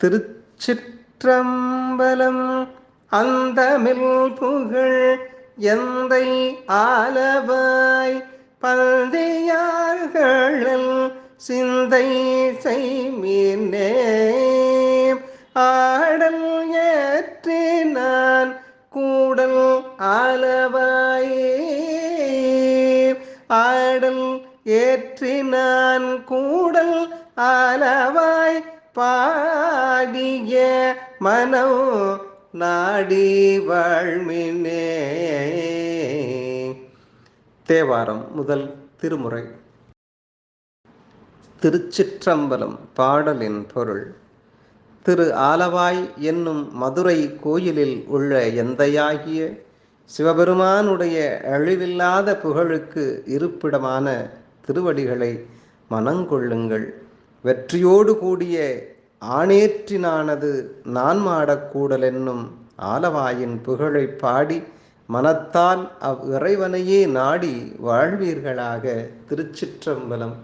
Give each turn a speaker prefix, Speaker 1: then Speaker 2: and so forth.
Speaker 1: திருச்சிற்றம்பலம் அந்தமில் புகழ் எந்தை ஆலவாய் பல்தியார்கள் சிந்தை செய்மீனே. ஆடல் ஏற்றி நான் கூடல் ஆலவாயே. ஆடல் ஏற்றி நான் கூடல் ஆலவாய் பாடிய மனோ நாடி வாழ்மினே. தேவாரம் முதல் திருமுறை. திருச்சிற்றம்பலம் பாடலின் பொருள். திரு ஆலவாய் என்னும் மதுரை கோயிலில் உள்ள எந்தையாகிய சிவபெருமானுடைய அழிவில்லாத புகழுக்கு இருப்பிடமான திருவடிகளை மனங்கொள்ளுங்கள். வெற்றியோடு கூடிய ஆணேற்றினானது நான் மாடக்கூடல் என்னும் ஆலவாயின் புகழை பாடி மனத்தால் அவ் இறைவனையே நாடி வாழ்வீர்களாக திருச்சிற்றம்பலம்.